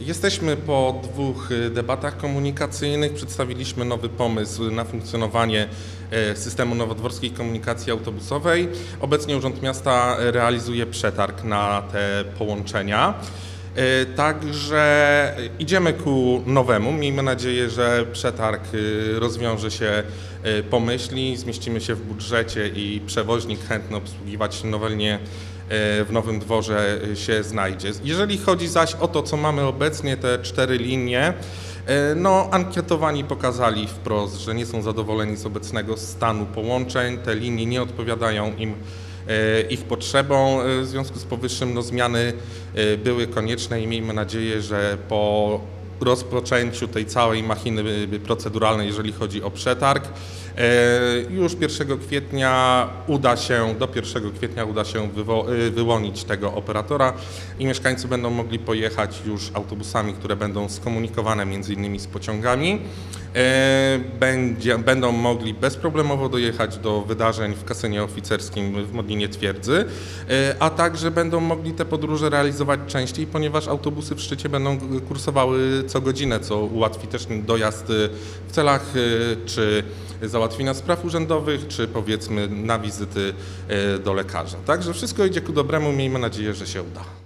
Jesteśmy po dwóch y, debatach komunikacyjnych. Przedstawiliśmy nowy pomysł na funkcjonowanie e, systemu nowodworskiej komunikacji autobusowej. Obecnie Urząd Miasta realizuje przetarg na te połączenia. E, Także idziemy ku nowemu. Miejmy nadzieję, że przetarg y, rozwiąże się e, pomyślnie, zmieścimy się w budżecie i przewoźnik chętny obsługiwać nowelnie e, w Nowym Dworze się znajdzie. Jeżeli chodzi zaś o to, co mamy obecnie, te cztery linie, no ankietowani pokazali wprost, że nie są zadowoleni z obecnego stanu połączeń. Te linie nie odpowiadają im ich potrzebom. E, W związku z powyższym no, zmiany e, były konieczne i miejmy nadzieję, że po rozpoczęciu tej całej machiny proceduralnej, jeżeli chodzi o przetarg, e, już 1 kwietnia uda się, do 1 kwietnia uda się wyłonić tego operatora i mieszkańcy będą mogli pojechać już autobusami, które będą skomunikowane między innymi z pociągami. E, Będzie, będą mogli bezproblemowo dojechać do wydarzeń w kasynie oficerskim w Modlinie Twierdzy, e, a także będą mogli te podróże realizować częściej, ponieważ autobusy w szczycie będą kursowały co godzinę, co ułatwi też dojazd e, w celach czy załatwienia spraw urzędowych, czy powiedzmy na wizyty do lekarza. Także wszystko idzie ku dobremu, miejmy nadzieję, że się uda.